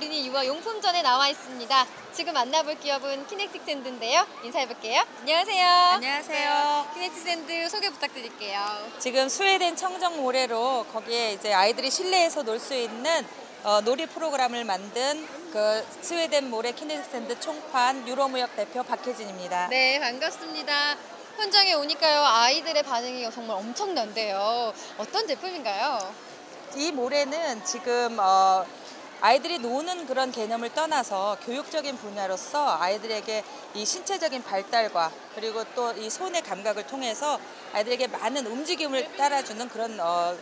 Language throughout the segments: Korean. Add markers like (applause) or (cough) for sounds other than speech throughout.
고양이 유아 용품전에 나와 있습니다. 지금 만나볼 기업은 키넥틱 샌드인데요. 인사해볼게요. 안녕하세요. 안녕하세요. 네, 키넥틱 샌드 소개 부탁드릴게요. 지금 스웨덴 청정 모래로 거기에 이제 아이들이 실내에서 놀 수 있는 어, 놀이 프로그램을 만든 그 스웨덴 모래 키네스탠드 총판 유로무역 대표 박혜진입니다. 네, 반갑습니다. 현장에 오니까요, 아이들의 반응이 정말 엄청난데요. 어떤 제품인가요? 이 모래는 지금 어, 아이들이 노는 그런 개념을 떠나서 교육적인 분야로서 아이들에게 이 신체적인 발달과 그리고 또 이 손의 감각을 통해서 아이들에게 많은 움직임을 따라주는 그런 어,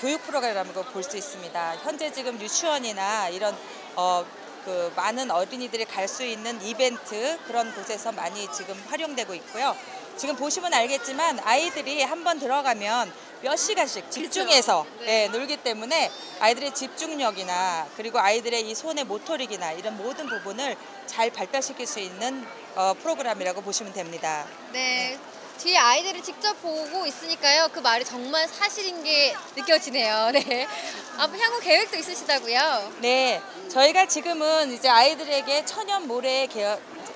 교육 프로그램이라고 볼 수 있습니다. 현재 지금 유치원이나 이런 어, 그 많은 어린이들이 갈 수 있는 이벤트 그런 곳에서 많이 지금 활용되고 있고요. 지금 보시면 알겠지만 아이들이 한 번 들어가면 몇 시간씩 집중해서 네. 예, 놀기 때문에 아이들의 집중력이나 그리고 아이들의 이 손의 모토릭이나 이런 모든 부분을 잘 발달시킬 수 있는 어, 프로그램이라고 보시면 됩니다. 네. 뒤에 아이들을 직접 보고 있으니까요. 그 말이 정말 사실인 게 느껴지네요. 네. 앞으로 향후 계획도 있으시다고요? 네, 저희가 지금은 이제 아이들에게 천연 모래의 개-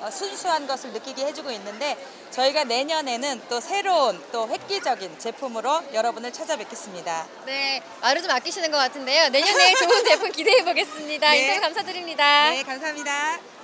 어, 순수한 것을 느끼게 해주고 있는데 저희가 내년에는 또 새로운 또 획기적인 제품으로 여러분을 찾아뵙겠습니다. 네. 말을 좀 아끼시는 것 같은데요. 내년에 좋은 (laughs) 제품 기대해 보겠습니다. 네. 인터뷰 감사드립니다. 네, 감사합니다.